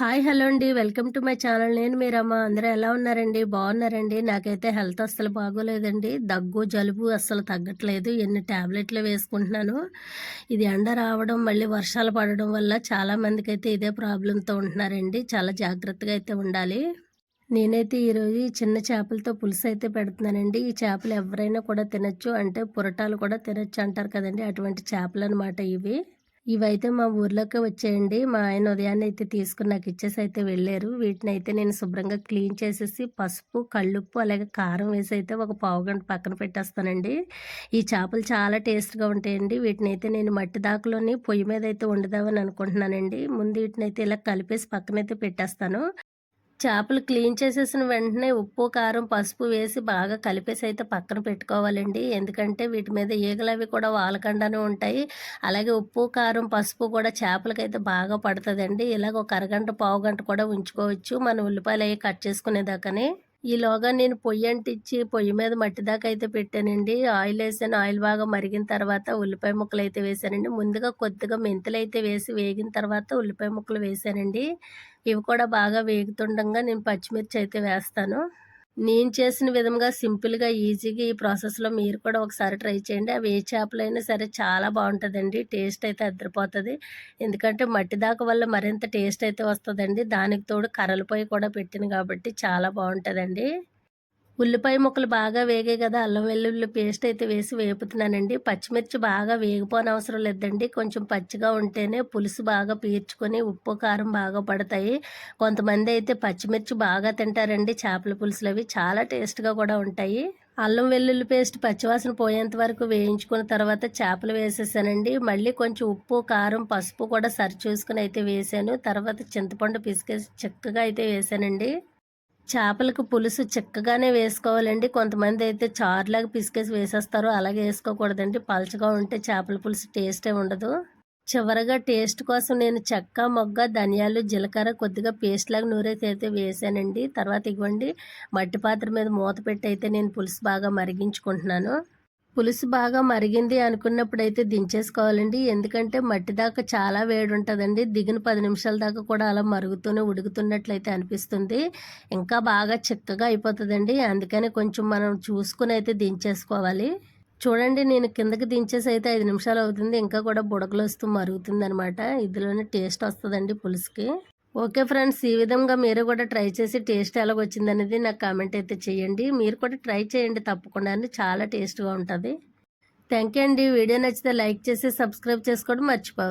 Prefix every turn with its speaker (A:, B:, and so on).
A: Hi hello అండి. Welcome to my channel. నేను మీరమ్మ అందరూ ఎలా ఉన్నారండి? బాగున్నారండి? నాకైతే హెల్త్ అస్సలు బాగోలేదండి. దగ్గు జలుబు అస్సలు తగ్గట్లేదు. ఎన్ని ట్యాబ్లెట్లు వేసుకుంటున్నాను. ఇది ఎండ రావడం మళ్ళీ వర్షాలు పడడం వల్ల చాలా మందికి అయితే ఇదే ప్రాబ్లంతో ఉంటున్నారండి. చాలా జాగ్రత్తగా అయితే ఉండాలి. నేనైతే ఈరోజు చిన్న చేపలతో పులుసు అయితే పెడుతున్నానండి. ఈ చేపలు ఎవరైనా కూడా తినచ్చు. అంటే పురటాలు కూడా తినచ్చు అంటారు కదండి. అటువంటి చేపలు అనమాట ఇవి. ఇవైతే మా ఊర్లోకి వచ్చేయండి. మా ఆయన ఉదయాన్నే అయితే తీసుకుని నాకు ఇచ్చేసి అయితే వెళ్ళారు. వీటిని అయితే నేను శుభ్రంగా క్లీన్ చేసేసి పసుపు కళ్ళుప్పు అలాగే కారం వేసి అయితే ఒక పావు గంట పక్కన పెట్టేస్తానండి. ఈ చేపలు చాలా టేస్ట్గా ఉంటాయండి. వీటిని అయితే నేను మట్టి దాకలోని పొయ్యి మీద అయితే వండుదామని అనుకుంటున్నానండి. ముందు వీటిని అయితే ఇలా కలిపేసి పక్కనైతే పెట్టేస్తాను. చేపలు క్లీన్ చేసేసిన వెంటనే ఉప్పు కారం పసుపు వేసి బాగా కలిపేసి అయితే పక్కన పెట్టుకోవాలండి. ఎందుకంటే వీటి మీద ఈగలు అవి కూడా వాలకుండానే ఉంటాయి. అలాగే ఉప్పు కారం పసుపు కూడా చేపలకైతే బాగా పడుతుందండి. ఇలాగ ఒక అరగంట పావు గంట కూడా ఉంచుకోవచ్చు. మన ఉల్లిపాయలు అవి కట్ చేసుకునేదాకానే. ఈలోగా నేను పొయ్యి అంటించి పొయ్యి మీద మట్టి దాకా అయితే పెట్టానండి. ఆయిల్ వేసాను. ఆయిల్ బాగా మరిగిన తర్వాత ఉల్లిపాయ ముక్కలు అయితే వేసానండి. ముందుగా కొద్దిగా మెంతులు అయితే వేసి వేగిన తర్వాత ఉల్లిపాయ ముక్కలు వేసానండి. ఇవి కూడా బాగా వేగుతుండగా నేను పచ్చిమిర్చి అయితే వేస్తాను. నేను చేసిన విధంగా సింపుల్గా ఈజీగా ఈ ప్రాసెస్లో మీరు కూడా ఒకసారి ట్రై చేయండి. అవి ఏ చేపలైనా సరే చాలా బాగుంటుందండి. టేస్ట్ అయితే అద్దరిపోతుంది. ఎందుకంటే మట్టి దాకా వల్ల మరింత టేస్ట్ అయితే వస్తుందండి. దానికి తోడు కర్రల పొయ్యి కూడా పెట్టింది కాబట్టి చాలా బాగుంటుందండి. ఉల్లిపాయ ముక్కలు బాగా వేగాయి కదా అల్లం వెల్లుల్లి పేస్ట్ అయితే వేసి వేపుతున్నానండి. పచ్చిమిర్చి బాగా వేగిపోని అవసరం లేదండి. కొంచెం పచ్చిగా ఉంటేనే పులుసు బాగా పీర్చుకొని ఉప్పు కారం బాగా పడతాయి. కొంతమంది అయితే పచ్చిమిర్చి బాగా తింటారండి. చేపల పులుసులు అవి చాలా టేస్ట్గా కూడా ఉంటాయి. అల్లం వెల్లుల్లి పేస్ట్ పచ్చివాసన పోయేంత వరకు వేయించుకున్న తర్వాత చేపలు వేసేసానండి. మళ్ళీ కొంచెం ఉప్పు కారం పసుపు కూడా సరి చూసుకుని అయితే వేసాను. తర్వాత చింతపండు పిసికేసి చక్కగా అయితే వేసానండి. చేపలకు పులుసు చిక్కగానే వేసుకోవాలండి. కొంతమంది అయితే చారులాగా పిసికేసి వేసేస్తారు. అలాగే వేసుకోకూడదండి. పలచగా ఉంటే చేపల పులుసు టేస్టే ఉండదు. చివరగా టేస్ట్ కోసం నేను చెక్క మొగ్గ ధనియాలు జీలకర్ర కొద్దిగా పేస్ట్ లాగా నూరైతే అయితే వేసానండి. తర్వాత ఇవ్వండి. మట్టి పాత్ర మీద మూత పెట్టి అయితే నేను పులుసు బాగా మరిగించుకుంటున్నాను. పులుసు బాగా మరిగింది అనుకున్నప్పుడు అయితే దించేసుకోవాలండి. ఎందుకంటే మట్టి దాకా చాలా వేడి ఉంటుందండి దిగిన పది నిమిషాల దాకా కూడా అలా మరుగుతూనే ఉడుకుతున్నట్లయితే అనిపిస్తుంది. ఇంకా బాగా చిక్కగా అయిపోతుందండి. అందుకని కొంచెం మనం చూసుకుని అయితే దించేసుకోవాలి. చూడండి నేను కిందకి దించేసి అయితే ఐదు నిమిషాలు అవుతుంది. ఇంకా కూడా బుడగలు వస్తూ మరుగుతుంది అనమాట ఇందులోనే టేస్ట్ వస్తుందండి పులుసుకి. ఓకే ఫ్రెండ్స్ ఈ విధంగా మీరు కూడా ట్రై చేసి టేస్ట్ ఎలాగొచ్చింది అనేది నాకు కామెంట్ అయితే చేయండి. మీరు కూడా ట్రై చేయండి తప్పకుండా చాలా టేస్ట్గా ఉంటుంది. థ్యాంక్ యూ అండి. వీడియో నచ్చితే లైక్ చేసి సబ్స్క్రైబ్ చేసుకోవడం మర్చిపో